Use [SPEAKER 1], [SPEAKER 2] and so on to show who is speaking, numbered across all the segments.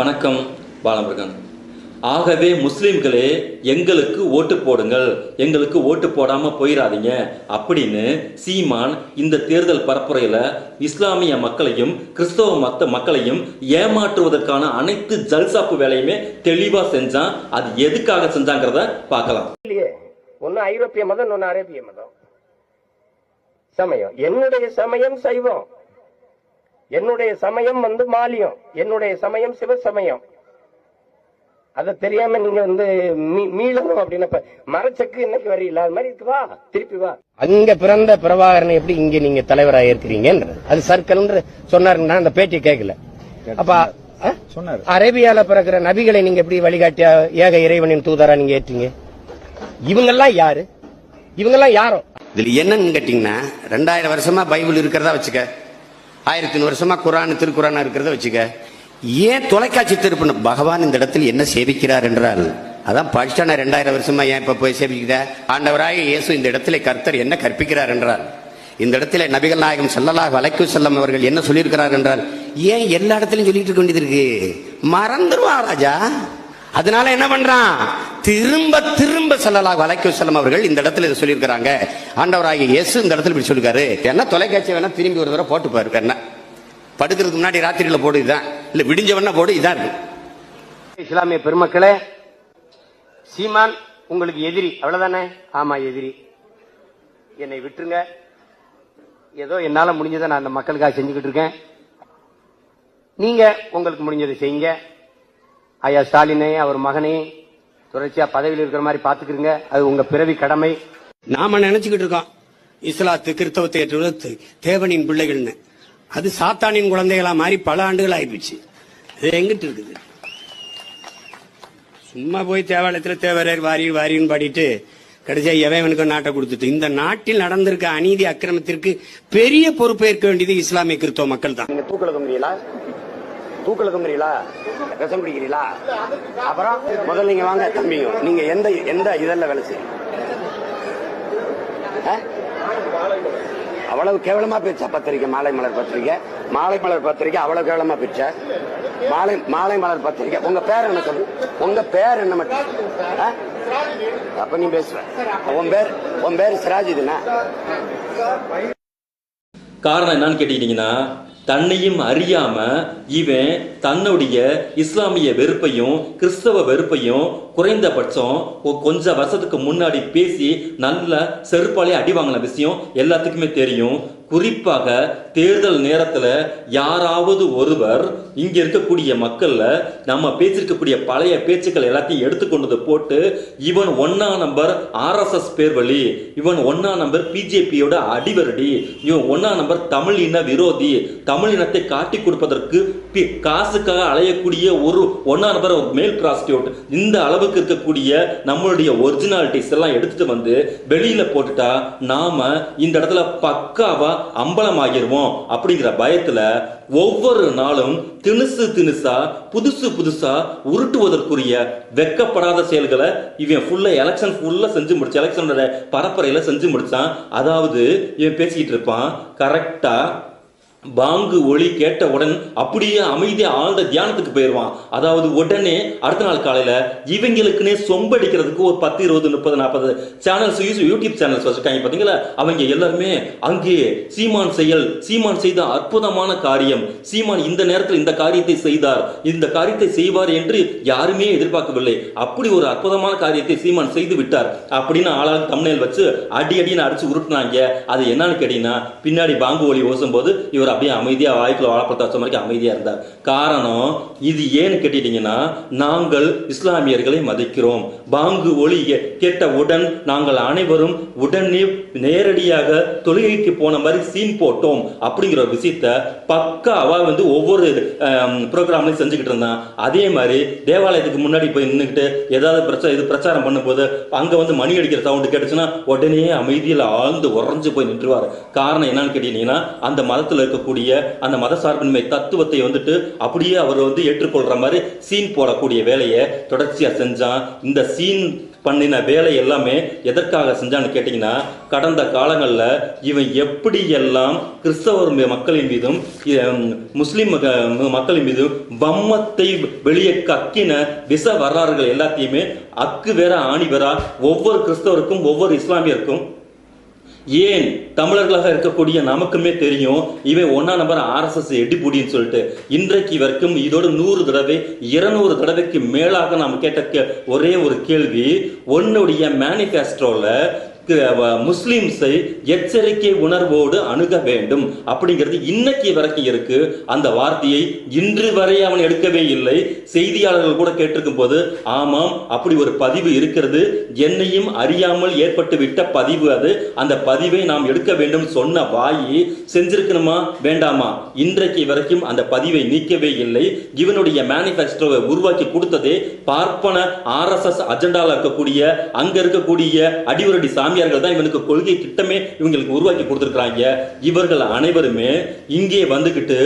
[SPEAKER 1] வணக்கம் பாலமுருகன். ஆகவே முஸ்லிம்களே எங்களுக்கு ஓட்டு போடுங்கள். எங்களுக்கு ஓட்டு போடாமல் போயிடாதீங்க அப்படின்னு சீமான் இந்த தேர்தல் பரப்புரையில் இஸ்லாமிய மக்களையும் கிறிஸ்தவ மத்த மக்களையும் ஏமாற்றுவதற்கான அனைத்து ஜல்சாப்பு வேலையுமே தெளிவாக செஞ்சான். அது எதுக்காக செஞ்சாங்கிறத பார்க்கலாம்.
[SPEAKER 2] இல்லையே. ஒன்னு ஐரோப்பிய மதம் ஒன்று அரேபிய மதம். சமயம். என்னுடைய சமயம் சைவம். என்னுடைய சமயம் வந்து மாலியம். என்னுடைய சமயம் சிவ சமயம் அத தெரியாம நீங்க வந்து மீ- மீளணும் அப்படின்னு இப்ப மரச்சக்கு இன்னைக்கு வரையில அது மாதிரி இருக்கு வா திருப்பி வா. அங்க பிறந்த பிரபாகரன் எப்படி இங்க நீங்க தலைவராக இருக்கிறீங்கன்றது அது சர்க்கிள்ன்ற சொன்னாருன்னா அந்த பேட்டி கேட்கல. அப்ப?
[SPEAKER 3] சொன்னாரு.
[SPEAKER 2] அரேபியால பிறக்கிற நபிகளை நீங்க எப்படி வழிகாட்டியா ஏக இறைவனின் தூதரா நீங்க ஏற்றீங்க? இவங்கெல்லாம் யாரு? இவங்கெல்லாம் யாரோ?
[SPEAKER 4] இதுல என்னன்னு கேட்டீங்கன்னா ரெண்டாயிரம் வருஷமா பைபிள் இருக்கிறதா வச்சுக்க. ஆயிரத்தி வருஷமா குரான் திருக்குறானா இருக்கிறத வச்சுக்க. ஏன் தொலைக்காட்சி திருப்பணும்? பகவான் இந்த இடத்தில் என்ன சேவிக்கிறார் என்றால் அதான் படிச்சான ரெண்டாயிரம் வருஷமா ஏன் இப்ப போய் சேவிக்கிற ஆண்டவராக இயேசு இந்த இடத்துல கர்த்தர் என்ன கற்பிக்கிறார் என்றால் இந்த இடத்துல நபிகள் நாயகம் செல்லலாக வலைக்கு செல்லம் அவர்கள் என்ன சொல்லியிருக்கிறார் என்றால் ஏன் எல்லா இடத்துலையும் சொல்லிட்டு இருக்க வேண்டியது இருக்கு? மறந்துருவா ராஜா. அதனால என்ன பண்றான்? திரும்ப திரும்ப செல்லலாக வலைக்கு செல்லம் அவர்கள் இந்த இடத்துல இதை சொல்லியிருக்கிறாங்க. ஆண்டவராகிய இயேசு இந்த இடத்துல இப்படி சொல்லிருக்காரு என்ன தொலைக்காட்சி வேணா திரும்பி ஒரு தடவை போட்டு பாரு என்ன? படுக்கிறதுக்கு முன்னாடி ராத்திரியில போடு இதுதான் இல்ல விடிஞ்ச வேணா போடு இதான் இருக்கு
[SPEAKER 2] இஸ்லாமிய பெருமக்களே சீமான் உங்களுக்கு எதிரி அவ்வளவுதானே? ஆமா எதிரி. என்னை விட்டுருங்க. ஏதோ என்னால முடிஞ்சதை நான் அந்த மக்களுக்காக செஞ்சுக்கிட்டு இருக்கேன். நீங்க உங்களுக்கு முடிஞ்சதை செய்யுங்க. ஐயா ஸ்டாலினே அவர் மகனே தொடர்ச்சியா பதவியில் இருக்கிற மாதிரி பாத்துக்கிறீங்க. அது உங்க பிறவி கடமை.
[SPEAKER 4] நாம நினைச்சுக்கிட்டு இருக்கோம். இஸ்லாத்து கிறிஸ்தவத்தை ஏற்றுவது தேவனின் பிள்ளைகள்னு. அது சாத்தானின் குழந்தைகளா மாறி பல ஆண்டுகள் ஆயிப்போச்சு. அது எங்கிட்டு இருக்குது? சும்மா போய் தேவாலயத்துல தேவரர் வாரி வாரின்னு பாடிட்டு கடைசியா எவனுக்கு நாட்டை கொடுத்துட்டு. இந்த நாட்டில் நடந்திருக்க அநீதி அக்கிரமத்திற்கு பெரிய பொறுப்பேற்க வேண்டியது இஸ்லாமிய கிறிஸ்தவ மக்கள் தான்
[SPEAKER 2] தூக்கல தொங்குறீங்களா? ரசம் விஷம் பிடிக்கிறீங்களா அப்புறம் முதல்ல நீங்க வாங்க தம்பிங்க நீங்க எந்த எந்த இதெல்லாம் வேலை செய்யும் ஆ? அவ்வளவு கேவலமா பிரிச்சா பத்திரிக்கை மாலை மலர் பத்திரிக்கை? மாலை மலர் பத்திரிக்கை அவ்வளவு கேவலமா பிரிச்சா மாலை மாலை மலர் பத்திரிக்கை. உங்க பேர் என்ன சொல்லு? உங்க பேர் என்ன மட்டும் ஆ? அப்ப நீ பேசுற. உன் பேர் உன் பேர் சிராஜ் இதுனா
[SPEAKER 1] காரணம் என்னன்னு கேட்டீங்கன்னா தன்னையும் அறியாம இவன் தன்னுடைய இஸ்லாமிய வெறுப்பையும் கிறிஸ்தவ வெறுப்பையும் குறைந்தபட்சம் கொஞ்சம் கொஞ்ச வருஷத்துக்கு முன்னாடி பேசி நல்ல செருப்பாலே அடி வாங்கின விஷயம் எல்லாத்துக்குமே தெரியும். குறிப்பாக தேர்தல் நேரத்தில் யாராவது ஒருவர் இங்கே இருக்கக்கூடிய மக்களில் நம்ம பேசியிருக்கக்கூடிய பழைய பேச்சுக்கள் எல்லாத்தையும் எடுத்துக்கொண்டது வந்து போட்டு இவன் ஒன்னா நம்பர் ஆர்எஸ்எஸ் பேர் வழி இவன் ஒன்னா நம்பர் பிஜேபியோட அடிவரடி இவன் ஒன்னா நம்பர் தமிழ் இன விரோதி தமிழ் இனத்தை காட்டி கொடுப்பதற்கு பி- காசுக்காக அலையக்கூடிய ஒரு ஒன்னா நம்பர் மேல் பிராஸ்டியூட் இந்த அளவுக்கு இருக்கக்கூடிய நம்மளுடைய ஒரிஜினாலிட்டிஸ் எல்லாம் எடுத்துட்டு வந்து வெளியில் போட்டுட்டா நாம இந்த இடத்துல பக்காவாக அம்பலம் ஆகிடுவோம் அப்படிங்கிற பயத்துல ஒவ்வொரு நாளும் திணுசு திணுசா புதுசு புதுசா உருட்டுவதற்குரிய வெக்கப்படாத செயல்களை இவன் ஃபுல்லா எலெக்ஷன் ஃபுல்லா செஞ்சு முடிச்சு எலெக்ஷனோட பரப்புரையில செஞ்சு முடிச்சான். அதாவது இவன் பேசிக்கிட்டு இருப்பான் கரெக்டா பாங்கு ஒளி கேட்டவுடன் அப்படியே அமைதியாக ஆழ்ந்த தியானத்துக்கு போயிடுவான் அதாவது உடனே அடுத்த நாள் காலையில இவங்களுக்குன்னே சொம்படிக்கிறதுக்கு ஒரு பத்து இருபது முப்பது நாற்பது சேனல்ஸ் யூடியூப் சேனல்ஸ் வச்சிருக்காங்க பாத்தீங்களா? அவங்க எல்லாருமே அங்கே சீமான் செயல் சீமான் செய்த அற்புதமான காரியம். சீமான் இந்த நேரத்தில் இந்த காரியத்தை செய்தார். இந்த காரியத்தை செய்வார் என்று யாருமே எதிர்பார்க்கவில்லை. அப்படி ஒரு அற்புதமான காரியத்தை சீமான் செய்து விட்டார். அப்படின்னு ஆளாக தமிழில் வச்சு அடி அடின்னு அடிச்சு உருட்டுனாங்க. அது என்னன்னு கேட்டீங்கன்னா பின்னாடி பாங்கு ஒளி ஓசும் போது இவர் அப்படியே அமைதியாக வாய்க்குள்ள வாழைப்பழத்தை வச்ச மாதிரி அமைதியாக இருந்தார். காரணம் இது ஏன்னு கேட்டீங்கன்னா நாங்கள் இஸ்லாமியர்களை மதிக்கிறோம். பாங்கு ஒளி கேட்ட உடன் நாங்கள் அனைவரும் உடனே நேரடியாக தொழுகைக்கு போன மாதிரி சீன் போட்டோம் அப்படிங்கிற ஒரு விஷயத்த பக்காவா வந்து ஒவ்வொரு ப்ரோக்ராம்லையும் செஞ்சுக்கிட்டு இருந்தான். அதே மாதிரி தேவாலயத்துக்கு முன்னாடி போய் நின்றுக்கிட்டு ஏதாவது பிரச்சனை இது பிரச்சாரம் பண்ணும்போது அங்கே வந்து மணி அடிக்கிற சவுண்டு கேட்டுச்சுன்னா உடனே அமைதியில் ஆழ்ந்து உறைஞ்சு போய் நின்றுவார். காரணம் என்னன்னு கேட்டீங்கன்னா அந்த மதத்தில் இருக்க இருக்கக்கூடிய அந்த மத சார்பின்மை தத்துவத்தை வந்துட்டு அப்படியே அவர் வந்து ஏற்றுக்கொள்ற மாதிரி சீன் போடக்கூடிய வேலையை தொடர்ச்சியா செஞ்சான். இந்த சீன் பண்ணின வேலை எல்லாமே எதற்காக செஞ்சான்னு கேட்டிங்கன்னா கடந்த காலங்களில் இவன் எப்படி எல்லாம் கிறிஸ்தவர் மக்களின் மீதும் முஸ்லீம் மக- மக்களின் மீதும் வம்மத்தை வெளியே கக்கின விச வரலாறுகள் எல்லாத்தையுமே அக்கு வேற ஆணி வேற ஒவ்வொரு கிறிஸ்தவருக்கும் ஒவ்வொரு இஸ்லாமியருக்கும் ஏன் தமிழர்களாக இருக்கக்கூடிய நமக்குமே தெரியும் இவன் ஒன்னா நம்பர் ஆர்எஸ்எஸ் எடிபுடின்னு சொல்லிட்டு. இன்றைக்கு வரைக்கும் இதோட நூறு தடவை இருநூறு தடவைக்கு மேலாக நாம் கேட்ட ஒரே ஒரு கேள்வி உன்னுடைய மேனிஃபெஸ்டோல முஸ்லிம்ஸை எச்சரிக்கை உணர்வோடு அணுக வேண்டும். அப்படிங்கிறது இன்னைக்கு வரைக்கும் இருக்கு. அந்த வார்த்தையை இன்று வரை அவன் எடுக்கவே இல்லை. செய்தியாளர்கள் கூட கேட்டிருக்கும் போது ஆமாம் அப்படி ஒரு பதிவு இருக்கிறது. என்னையும் அறியாமல் ஏற்பட்டு விட்ட பதிவு அது. அந்த பதிவை நாம் எடுக்க வேண்டும் சொன்ன வாயி செஞ்சிருக்கணுமா? வேண்டாமா? இன்றைக்கு வரைக்கும் அந்த பதிவை நீக்கவே இல்லை. இவனுடைய மேனிஃபெஸ்டோவை உருவாக்கி கொடுத்ததே பார்ப்பன ஆர்எஸ்எஸ் அஜெண்டாவில் இருக்கக்கூடிய அங்க இருக்கக்கூடிய அடிவரடி சாமியார்கள் தான் இவனுக்கு கொள்கை திட்டமே இவங்களுக்கு உருவாக்கி கொடுத்திருக்காங்க இவர்கள் அனைவருமே இங்கே வந்துகிட்டு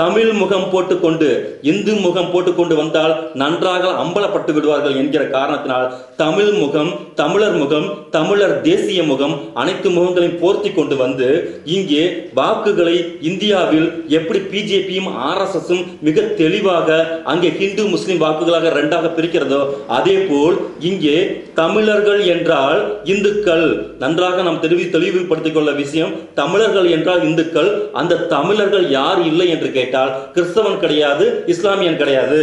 [SPEAKER 1] தமிழ் முகம் போட்டுக்கொண்டு இந்து முகம் போட்டுக்கொண்டு வந்தால் நன்றாக அம்பலப்பட்டு விடுவார்கள் என்கிற காரணத்தினால் தமிழ் முகம் தமிழர் முகம் தமிழர் தேசிய முகம் அனைத்து முகங்களையும் போர்த்தி கொண்டு வந்து இங்கே வாக்குகளை இந்தியாவில் எப்படி பிஜேபியும் ஆர்எஸ்எஸும் மிக தெளிவாக அங்கே ஹிந்து முஸ்லிம் வாக்குகளாக ரெண்டாக பிரிக்கிறதோ அதே போல் இங்கே தமிழர்கள் என்றால் இந்துக்கள். நன்றாக நாம் தெளிவு தெளிவுபடுத்திக் கொள்ள விஷயம் தமிழர்கள் என்றால் இந்துக்கள். அந்த தமிழர்கள் யார் இல்லை என்று கேட்டால் கிறிஸ்தவன் கிடையாது இஸ்லாமியன் கிடையாது.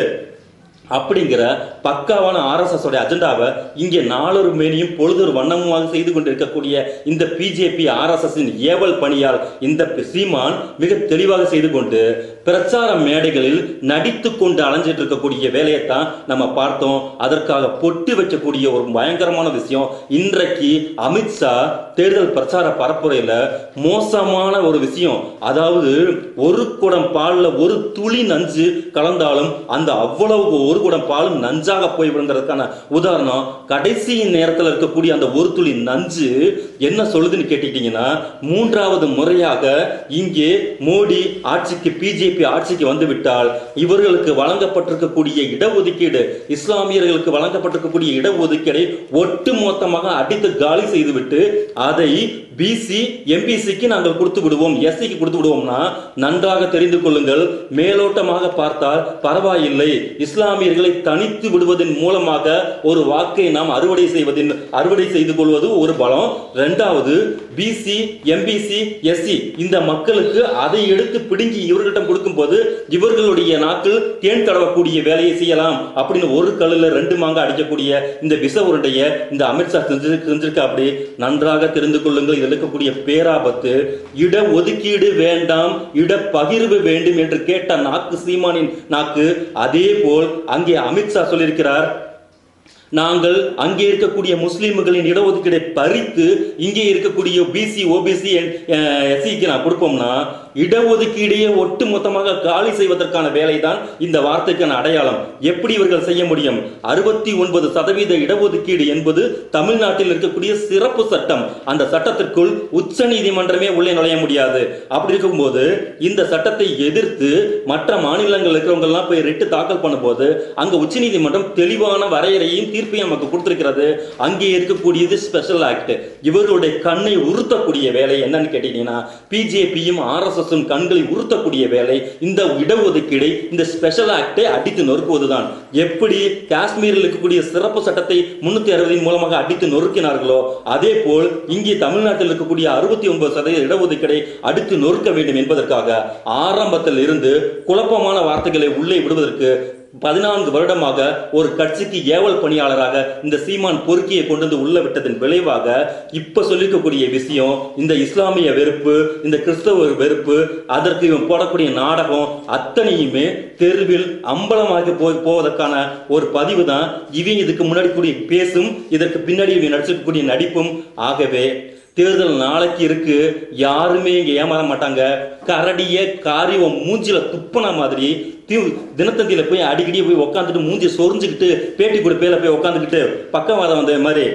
[SPEAKER 1] அப்படிங்கிற பக்காவான ஆர்எஸ்எஸ் உடைய அஜெண்டாவை இங்கே நாலொரு மேனியும் பொழுதொரு வண்ணமுமாக செய்து கொண்டிருக்கக்கூடிய இந்த பிஜேபி ஆர்எஸ்எஸ் ஏவல் பணியால் இந்த சீமான் மிக தெளிவாக செய்து கொண்டு பிரச்சார மேடைகளில் நடித்து கொண்டு அலைஞ்சிட்டு இருக்கக்கூடிய வேலையைத்தான் நம்ம பார்த்தோம். அதற்காக பொட்டு வைக்கக்கூடிய ஒரு பயங்கரமான விஷயம். இன்றைக்கு அமித்ஷா தேர்தல் பிரச்சார பரப்புரையில் மோசமான ஒரு விஷயம். அதாவது ஒரு குடம் பால்ல ஒரு துளி நஞ்சு கலந்தாலும் அந்த அவ்வளவு ஒரு குடம் பாலும் நஞ்சாக போய் விடுங்கிறதுக்கான உதாரணம் கடைசி நேரத்தில் இருக்கக்கூடிய அந்த ஒரு துளி நஞ்சு என்ன சொல்லுதுன்னு கேட்டுக்கிட்டீங்கன்னா மூன்றாவது முறையாக இங்கே மோடி ஆட்சிக்கு பிஜேபி ஆட்சிக்கு வந்துவிட்டால் இவர்களுக்கு வழங்கப்பட்டிருக்கக்கூடிய இடஒதுக்கீடு இஸ்லாமியர்களுக்கு வழங்கப்பட்டிருக்கக்கூடிய இடஒதுக்கீடை ஒட்டு மொத்தமாக அடித்து காலி செய்துவிட்டு அதை பிசி எம்பிசிக்கு நாங்கள் கொடுத்து விடுவோம். எஸ்சிக்கு கொடுத்து விடுவோம்னா நன்றாக தெரிந்து கொள்ளுங்கள். மேலோட்டமாக பார்த்தால் பரவாயில்லை. இஸ்லாமியர்களை தனித்து விடுவதன் மூலமாக ஒரு வாக்கை நாம் அறுவடை செய்வதின் அறுவடை செய்து கொள்வது ஒரு பலம். ரெண்டாவது பிசி எம்பிசி எஸ்சி இந்த மக்களுக்கு அதை எடுத்து பிடுங்கி இவர்களிடம் கொடுக்கும்போது இவர்களுடைய நாட்கள் தேன் தடவக்கூடிய வேலையை செய்யலாம் அப்படின்னு ஒரு கல்லுல ரெண்டு மாங்க அடிக்கக்கூடிய இந்த விச உருண்டைய இந்த அமித்ஷா செஞ்சு செஞ்சிருக்க அப்படி நன்றாக தெரிந்து கொள்ளுங்கள். இதில் இருக்கக்கூடிய பேராபத்து இட ஒதுக்கீடு வேண்டாம் இட பகிர்வு வேண்டும் என்று கேட்ட நாக்கு சீமானின் நாக்கு அதே போல் அங்கே அமித்ஷா சொல்லியிருக்கிறார் நாங்கள் அங்கே இருக்கக்கூடிய முஸ்லீம்களின் இடஒதுக்கீடை பறித்து இங்கே இருக்கக்கூடிய பிசி ஓபிசி எஸ்சிக்கு நான் கொடுப்போம்னா இடஒதுக்கீடையே ஒட்டு மொத்தமாக காலி செய்வதற்கான வேலைதான் இந்த வார்த்தைக்கான அடையாளம். எப்படி இவர்கள் செய்ய முடியும்? அறுபத்தி ஒன்பது சதவீத இடஒதுக்கீடு என்பது தமிழ்நாட்டில் இருக்கக்கூடிய சிறப்பு சட்டம். அந்த சட்டத்திற்குள் உச்ச நீதிமன்றமே உள்ளே நுழைய முடியாது. அப்படி இருக்கும்போது இந்த சட்டத்தை எதிர்த்து மற்ற மாநிலங்கள் இருக்கிறவங்க எல்லாம் போய் ரிட்டு தாக்கல் பண்ணும்போது அங்க உச்சநீதிமன்றம் தெளிவான வரையறையும் தீர்ப்பையும் நமக்கு கொடுத்திருக்கிறது. அங்கே இருக்கக்கூடியது ஸ்பெஷல் ஆக்ட் இவர்களுடைய கண்ணை உறுத்தக்கூடிய வேலை என்னன்னு கேட்டீங்கன்னா பிஜேபியும் ஆர்எஸ்எஸும் கண்களை உறுத்தக்கூடிய வேலை. இந்த இடஒதுக்கீடை இந்த ஸ்பெஷல் ஆக்டை அடித்து நொறுக்குவதுதான். எப்படி காஷ்மீரில் இருக்கக்கூடிய சிறப்பு சட்டத்தை முன்னூத்தி அறுபதின் மூலமாக அடித்து நொறுக்கினார்களோ அதே போல் இங்கே தமிழ்நாட்டில் இருக்கக்கூடிய அறுபத்தி ஒன்பது சதவீத இடஒதுக்கீடை அடித்து நொறுக்க வேண்டும் என்பதற்காக ஆரம்பத்தில் இருந்து குழப்பமான வார்த்தைகளை உள்ளே விடுவதற்கு பதினான்கு வருடமாக ஒரு கட்சிக்கு ஏவல் பணியாளராக இந்த சீமான் பொறுக்கியை கொண்டு வந்து உள்ள விட்டதன் விளைவாக இப்ப சொல்லிக்கக்கூடிய விஷயம் இந்த இஸ்லாமிய வெறுப்பு இந்த கிறிஸ்தவ வெறுப்பு அதற்கு இவன் போடக்கூடிய நாடகம் அத்தனையுமே தெருவில் அம்பலமாகி போய் போவதற்கான ஒரு பதிவு தான் இவன் இதுக்கு முன்னாடி கூடிய பேசும் இதற்கு பின்னாடி இவன் நடிச்சிருக்கக்கூடிய நடிப்பும். ஆகவே தேர்தல் நாளைக்கு இருக்கு. யாருமே இங்க ஏமாற மாட்டாங்க. கரடிய காரியம் மூஞ்சில துப்பன மாதிரி தீ- தினத்தந்தியில போய் அடிக்கடி போய் உட்காந்துட்டு மூஞ்சி சொரிஞ்சுக்கிட்டு பேட்டி கொடுப்பேல போய் உட்காந்துக்கிட்டு பக்கவாதம் வந்த மாதிரி.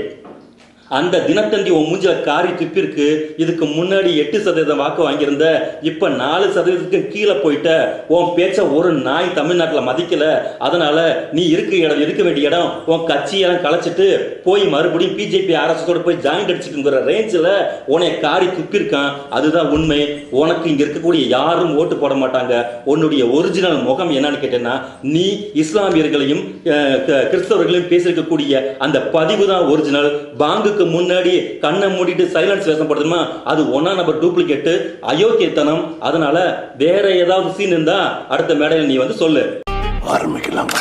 [SPEAKER 1] அந்த தினத்தந்தி உன் மூஞ்சில காரி துப்பிருக்கு இதுக்கு முன்னாடி எட்டு சதவீதம் வாக்கு வாங்கியிருந்த இப்ப நாலு சதவீதத்துக்கு கீழே போயிட்ட உன் பேச்ச ஒரு நாய் தமிழ்நாட்டுல மதிக்கல அதனால நீ இருக்க இடம் இருக்க வேண்டிய இடம் உன் கட்சியெல்லாம் கலைச்சிட்டு போய் மறுபடியும் பிஜேபி அரசோட போய் ஜாயின் அடிச்சுக்குங்கிற ரேஞ்சில் உன்னை காரி துப்பிருக்கான். அதுதான் உண்மை. உனக்கு இங்க இருக்கக்கூடிய யாரும் ஓட்டு போட மாட்டாங்க. உன்னுடைய ஒரிஜினல் முகம் என்னன்னு கேட்டேன்னா நீ இஸ்லாமியர்களையும் க- கிறிஸ்தவர்களையும் பேசியிருக்கக்கூடிய அந்த பதிவு தான் ஒரிஜினல் பாங்குக்கு முன்னாடி கண்ணை மூடிட்டு சைலன்ஸ் வேஷம் அது ஒன்னா நம்பர் டூப்ளிகேட்டு அயோக்கியத்தனம். அதனால வேற ஏதாவது சீன் இருந்தா அடுத்த மேடையில் நீ வந்து சொல்லு.
[SPEAKER 3] ஆரம்பிக்கலாமா.